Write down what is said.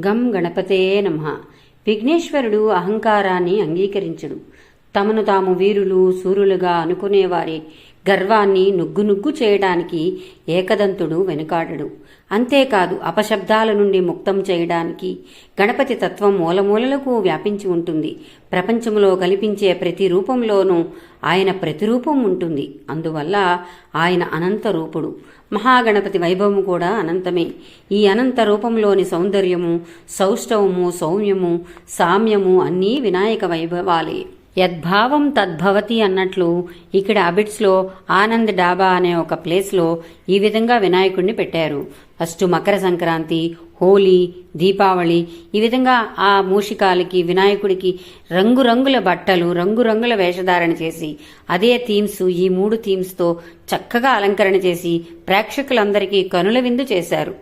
గం గణపతే నమ. విఘ్నేశ్వరుడు అహంకారాన్ని అంగీకరించడు. తమను తాము వీరులు సూరులుగా అనుకునేవారి గర్వాన్ని నుగ్గు నుగ్గు చేయడానికి ఏకదంతుడు వెనుకాడడు. అంతేకాదు అపశబ్దాల నుండి ముక్తం చేయడానికి గణపతి తత్వం మూలమూలలకు వ్యాపించి ఉంటుంది. ప్రపంచంలో కల్పించే ప్రతి రూపంలోనూ ఆయన ప్రతిరూపం ఉంటుంది. అందువల్ల ఆయన అనంత రూపుడు. మహాగణపతి వైభవము కూడా అనంతమే. ఈ అనంత రూపంలోని సౌందర్యము సౌష్ఠవము సౌమ్యము సామ్యము అన్నీ వినాయక వైభవాలే. యద్భావం తద్భవతి అన్నట్లు ఇక్కడ అబిట్స్లో ఆనంద్ డాబా అనే ఒక ప్లేస్లో ఈ విధంగా వినాయకుడిని పెట్టారు. ఫస్ట్ మకర సంక్రాంతి హోలీ దీపావళి ఈ విధంగా ఆ మూషికాలకి వినాయకుడికి రంగురంగుల బట్టలు రంగురంగుల వేషధారణ చేసి అదే థీమ్స్ ఈ మూడు థీమ్స్తో చక్కగా అలంకరణ చేసి ప్రేక్షకులందరికీ కనుల విందు చేశారు.